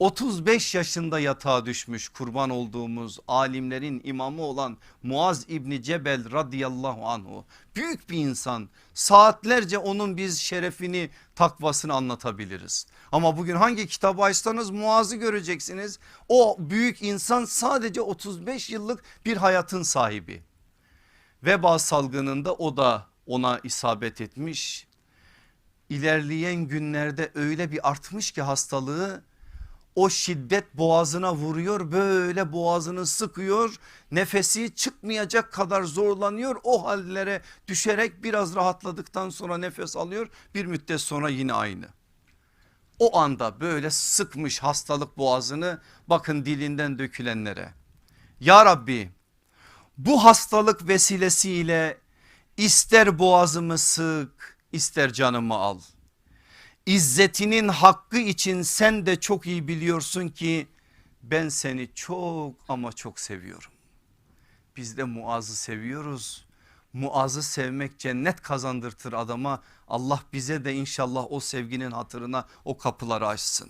35 yaşında yatağa düşmüş kurban olduğumuz alimlerin imamı olan Muaz İbni Cebel radıyallahu anhu. Büyük bir insan saatlerce onun biz şerefini takvasını anlatabiliriz. Ama bugün hangi kitabı açsanız Muaz'ı göreceksiniz. O büyük insan sadece 35 yıllık bir hayatın sahibi. Veba salgınında o da ona isabet etmiş. İlerleyen günlerde öyle bir artmış ki hastalığı o şiddet boğazına vuruyor böyle boğazını sıkıyor nefesi çıkmayacak kadar zorlanıyor o hallere düşerek biraz rahatladıktan sonra nefes alıyor bir müddet sonra yine aynı. O anda böyle sıkmış hastalık boğazını bakın dilinden dökülenlere. Ya Rabbi bu hastalık vesilesiyle ister boğazımı sık ister canımı al. İzzetinin hakkı için sen de çok iyi biliyorsun ki ben seni çok ama çok seviyorum. Biz de Muaz'ı seviyoruz. Muaz'ı sevmek cennet kazandırtır adama. Allah bize de inşallah o sevginin hatırına o kapıları açsın.